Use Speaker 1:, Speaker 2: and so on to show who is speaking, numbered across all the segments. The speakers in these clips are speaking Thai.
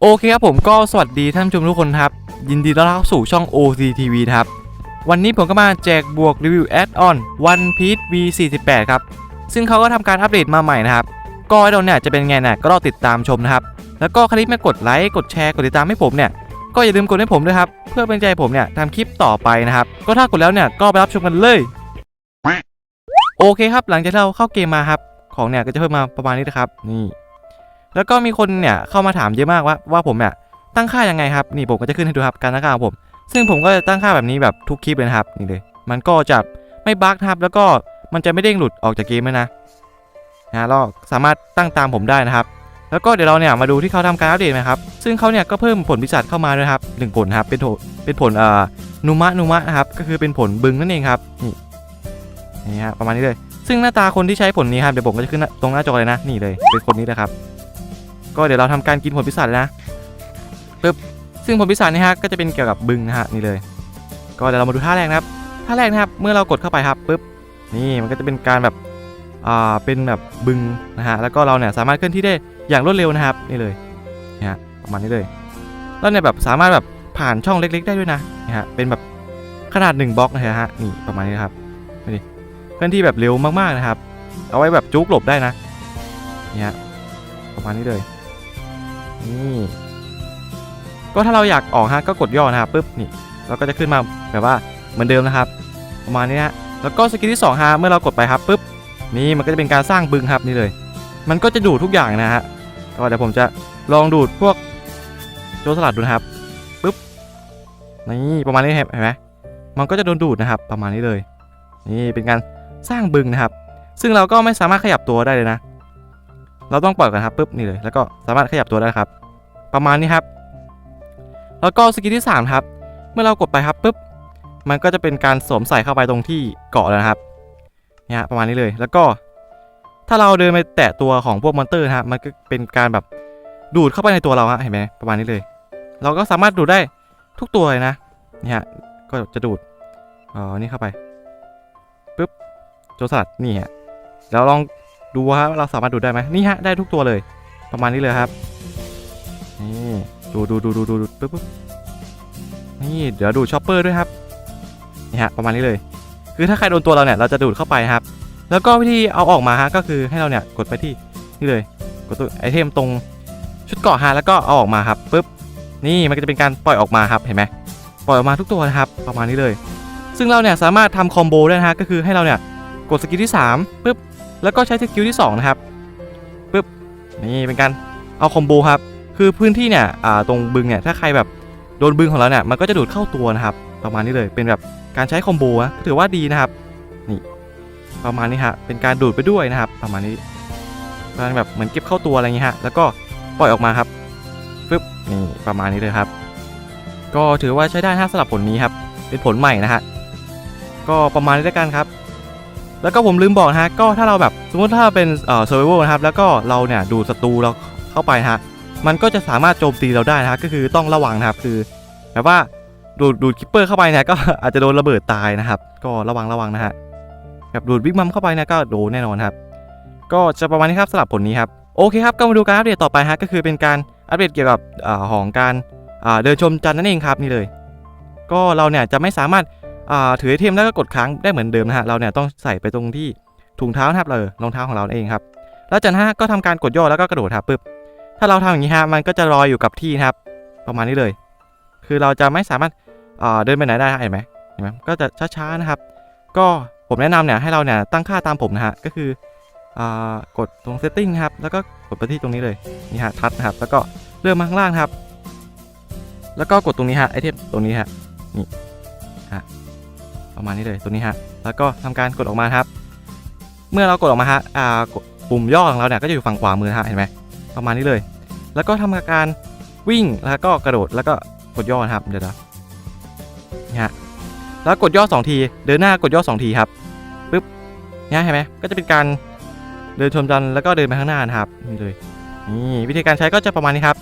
Speaker 1: โอเคครับผมก็สวัสดีท่านผู้ชมทุกคนครับ ยินดีต้อนรับเข้าสู่ช่อง OCTV ครับ วันนี้ผมก็มาแจกบวกรีวิวแอดออน One Piece V48 ครับ ซึ่งเขาก็ทำการอัปเดตมาใหม่นะครับ ก็ไอดอลเนี่ยจะเป็นไงน่ะก็รอติดตามชมนะครับ แล้วก็ครที่ไม่กดไลค์กดแชร์กดติดตามให้ผมเนี่ย ก็อย่าลืมกดให้ผมด้วยครับ เพื่อเป็นใจผมเนี่ยทำคลิปต่อไปนะครับ ก็ถ้ากดแล้วเนี่ยก็ไปรับชมกันเลย โอเคครับ หลังจากเราเข้าเกมมาครับ ของเนี่ยก็จะเพิ่มมาประมาณนี้นะครับ นี่ แล้วก็มีคนเนี่ยเข้ามาถามเยอะมากว่าว่าผมเนี่ยตั้งค่ายังไงครับ นี่ผมก็จะขึ้นให้ดูครับการตั้งค่าของผม ซึ่งผมก็จะตั้งค่าแบบนี้แบบทุกคลิปเลยนะครับนี่เลย มันก็จะไม่บั๊กนะครับ แล้วก็มันจะไม่เด้งหลุดออกจากเกมเลยนะนะเราสามารถตั้งตามผมได้นะครับ แล้วก็เดี๋ยวเราเนี่ยมาดูที่เขาทำการอัปเดตนะครับ ซึ่งเขาเนี่ยก็เพิ่มผลพิศาจเข้ามาด้วยครับหนึ่งผลครับ เป็นเป็นผลเอ่อนุมะนุมะนะครับ ก็คือเป็นผลบึงนั่นเองครับ นี่นี่ฮะประมาณนี้เลย ซึ่งหน้าตาคนที่ใช้ผลนี้ครับ เดี๋ยวผมก็จะขึ้นตรงหน้าจอเลยนะ นี่เลย เป็นคนนี้นะครับ ก็เดี๋ยวเราทำการกินผลพิศาจเลยนะปึ๊บ ซึ่งผลพิศาจนี่ฮะ ก็จะเป็นเกี่ยวกับบึงนะฮะ นี่เลย ก็เดี๋ยวเรามาดูท่าแรกนะครับ ท่าแรกนะครับ เมื่อเรากดเข้าไปครับปึ๊บ นี่มันก็จะเป็นการแบบ เป็นแบบบึงนะฮะแล้วก็เราเนี่ยสามารถเคลื่อนที่ได้อย่างรวดเร็วนะครับนี่เลยนี่ฮะประมาณนี้เลยเราเนี่ยแบบสามารถแบบผ่านช่องเล็ก ๆ ได้ด้วยนะนี่ฮะเป็นแบบขนาด1บล็อกนะฮะนี่ประมาณนี้ครับนี่เคลื่อนที่แบบเร็วมากๆนะครับ เอาไว้แบบจุกหลบได้นะนี่ฮะประมาณนี้เลยนี่ก็ถ้าเราอยากออกฮะก็กดย่อนะครับปุ๊บนี่เราก็จะขึ้นมาแบบว่าเหมือนเดิมนะครับ ประมาณนี้ฮะแล้วก็สกิลที่2ฮะเมื่อเรากดไปครับปุ๊บ นี่มันก็จะเป็นการสร้างบึงครับนี่เลย มันก็จะดูดทุกอย่างนะฮะก็เดี๋ยวผมจะลองดูดพวกโจรสลัดดูนะครับปุ๊บนี่ประมาณนี้เห็นไหมมันก็จะโดนดูดนะครับ ประมาณนี้เลย นี่เป็นการสร้างบึงนะครับ ซึ่งเราก็ไม่สามารถขยับตัวได้เลยนะ เราต้องปล่อยกันครับปุ๊บนี่เลย แล้วก็สามารถขยับตัวได้ครับ ประมาณนี้ครับ แล้วก็สกิลที่3ครับ เมื่อเรากดไปครับปุ๊บมันก็จะเป็นการสวมใส่เข้าไปตรงที่เกาะแล้วนะครับ เนี่ยฮะประมาณนี้เลย แล้วก็ถ้าเราเดินไปแตะตัวของพวกมอนเตอร์นะฮะ มันก็เป็นการแบบดูดเข้าไปในตัวเราฮะ เห็นไหมประมาณนี้เลย เราก็สามารถดูดได้ทุกตัวเลยนะ นี่ฮะ ก็จะดูด อ๋อ นี่เข้าไปปุ๊บโจรสลัดนี่ฮะเราลองดูฮะว่าเราสามารถดูดได้ไหมนี่ฮะ ได้ทุกตัวเลย ประมาณนี้เลยครับ นี่ดูดูดูดูดูดปึ๊บปึ๊บนี่ เดี๋ยวดูชอปเปอร์ด้วยครับ นี่ฮะ ประมาณนี้เลย คือถ้าใครโดนตัวเราเนี่ยเราจะดูดเข้าไปครับ แล้วก็วิธีเอาออกมาฮะก็คือให้เราเนี่ยกดไปที่นี่เลยกดตัวไอเทมตรงชุดเกาะฮะแล้วก็เอาออกมาครับปึ๊บนี่มันก็จะเป็นการปล่อยออกมาครับเห็นไหมปล่อยออกมาทุกตัวนะครับประมาณนี้เลย ซึ่งเราเนี่ยสามารถทำคอมโบได้นะฮะก็คือให้เราเนี่ยกดสกิลที่3ปึ๊บแล้วก็ใช้สกิลที่2นะครับปึ๊บนี่เป็นการเอาคอมโบครับคือพื้นที่เนี่ยตรงบึงเนี่ยถ้าใครแบบโดนบึงของเราเนี่ยมันก็จะดูดเข้าตัวนะครับประมาณนี้เลยเป็นแบบ การใช้คอมโบะถือว่าดีนะครับ นี่ ประมาณนี้ฮะ เป็นการดูดไปด้วยนะครับ ประมาณนี้การแบบเหมือนเก็บเข้าตัวอะไรอย่างงี้ฮะ แล้วก็ปล่อยออกมาครับปึ๊บนี่ประมาณนี้เลยครับ ก็ถือว่าใช้ได้ถ้าสำหรับผลนี้ครับ เป็นผลใหม่นะฮะ ก็ประมาณนี้แล้วกันครับ แล้วก็ผมลืมบอกนะฮะ ก็ถ้าเราแบบสมมติถ้าเป็นเอ่อ survival นะครับ แล้วก็เราเนี่ยดูดศัตรูเราเข้าไปฮะ มันก็จะสามารถโจมตีเราได้นะฮะ ก็คือต้องระวังนะครับ คือแบบว่า ดูดดูดคิปเปอร์เข้าไปเนี่ยก็อาจจะโดนระเบิดตายนะครับ ก็ระวังระวังนะฮะแบบดูดบิ๊กมัมเข้าไปเนี่ยก็โดนแน่นอนครับ ก็จะประมาณนี้ครับสำหรับผลนี้ครับโอเคครับก็มาดูการอัปเดตต่อไปฮะก็คือเป็นการอัปเดตเกี่ยวกับอของการเดินชมจันทร์นั่นเองครับนี่เลย ก็เราเนี่ยจะไม่สามารถถือไอเทมแล้วก็กดค้างได้เหมือนเดิมนะฮะเราเนี่ยต้องใส่ไปตรงที่ถุงเท้านะครับเลยรองเท้าของเราเองครับแล้วจากนั้นฮะก็ทำการกดย่อแล้วก็กระโดดครับปึ๊บถ้าเราทำอย่างนี้ฮะมันก็จะลอยอยู่กับที่นะครับ ประมาณนี้เลย คือเราจะไม่สามารถ เดินไปไหนได้เห็นไหมเห็นไหมก็จะช้าๆนะครับ ก็ผมแนะนำเนี่ยให้เราเนี่ยตั้งค่าตามผมนะฮะก็คือกดตรง setting นะครับ แล้วก็กดไปที่ตรงนี้เลยนี่ฮะทัดนะครับ แล้วก็เลื่อนมาข้างล่างครับ แล้วก็กดตรงนี้ฮะไอเทมตรงนี้ฮะนี่ฮะประมาณนี้เลยตรงนี้ฮะแล้วก็ทำการกดออกมาครับ เมื่อเรากดออกมาฮะอ่าปุ่มย่อของเราเนี่ยก็จะอยู่ฝั่งขวามือนะฮะเห็นไหมประมาณนี้เลย แล้วก็ทำการวิ่งแล้วก็กระโดดแล้วก็กดย่อนะครับเดี๋ยวนะ ฮะแล้วกดย่อ 2 ที เดินหน้ากดย่อ 2 ทีครับปึ๊บเนี่ยเห็นไหมก็จะเป็นการเดินชมจันทร์แล้วก็เดินไปข้างหน้านะครับนี่เลยนี่วิธีการใช้ก็จะประมาณนี้ครับ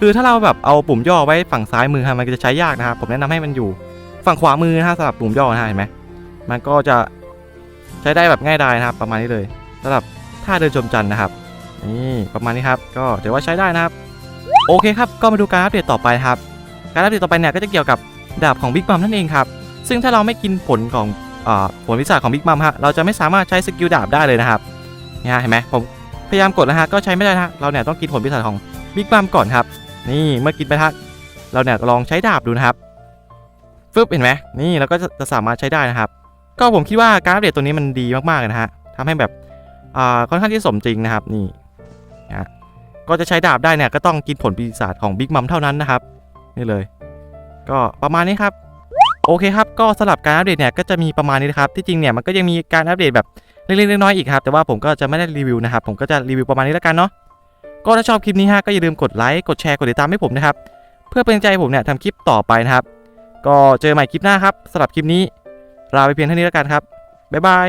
Speaker 1: คือถ้าเราแบบเอาปุ่มย่อไว้ฝั่งซ้ายมือครับมันจะใช้ยากนะครับผมแนะนำให้มันอยู่ฝั่งขวามือนะสำหรับปุ่มย่อนะเห็นไหมมันก็จะใช้ได้แบบง่ายดายนะครับ ประมาณนี้เลยสำหรับท่าเดินชมจันทร์นะครับนี่ประมาณนี้ครับ ก็ถือว่าใช้ได้นะครับ โอเคครับก็มาดูการอัปเดตต่อไปครับ การอัปเดตต่อไปเนี่ยก็จะเกี่ยวกับ ดาบของบิ๊กมัมนั่นเองครับ ซึ่งถ้าเราไม่กินผลของอผลวิสาของบิ๊กมัมฮะ เราจะไม่สามารถใช้สกิลดาบได้เลยนะครับเนี่ยเห็นไหมผมพยายามกดแล้วฮะ ก็ใช้ไม่ได้นะฮะ เราเนี่ยต้องกินผลวิสาของบิ๊กมัมก่อนครับ นี่เมื่อกินไปฮะ เราเนี่ยลองใช้ดาบดูนะครับ ฟึบเห็นไหมนี่เราก็จะจะสามารถใช้ได้นะครับ ก็ผมคิดว่าการอัปเดตตัวนี้มันดีมากๆนะฮะทำให้แบบค่อนข้างที่สมจริงนะครับ นี่นะฮะก็จะใช้ดาบได้เนี่ยก็ต้องกินผลปีศาจของบิ๊กมัมเท่านั้นนะครับ นี่เลย ก็ประมาณนี้ครับ โอเคครับ ก็สำหรับการอัปเดตเนี่ยก็จะมีประมาณนี้นะครับ ที่จริงเนี่ยมันก็ยังมีการอัปเดตแบบเล็กๆน้อยๆอีกครับ แต่ว่าผมก็จะไม่ได้รีวิวนะครับ ผมก็จะรีวิวประมาณนี้แล้วกันเนาะ ก็ถ้าชอบคลิปนี้ฮะก็อย่าลืมกดไลค์ กดแชร์ กดติดตามให้ผมนะครับ เพื่อเป็นกำลังใจผมเนี่ยทำคลิปต่อไปนะครับ ก็เจอใหม่คลิปหน้าครับสำหรับคลิปนี้ลาไปเพียงเท่านี้แล้วกันครับบ๊ายบาย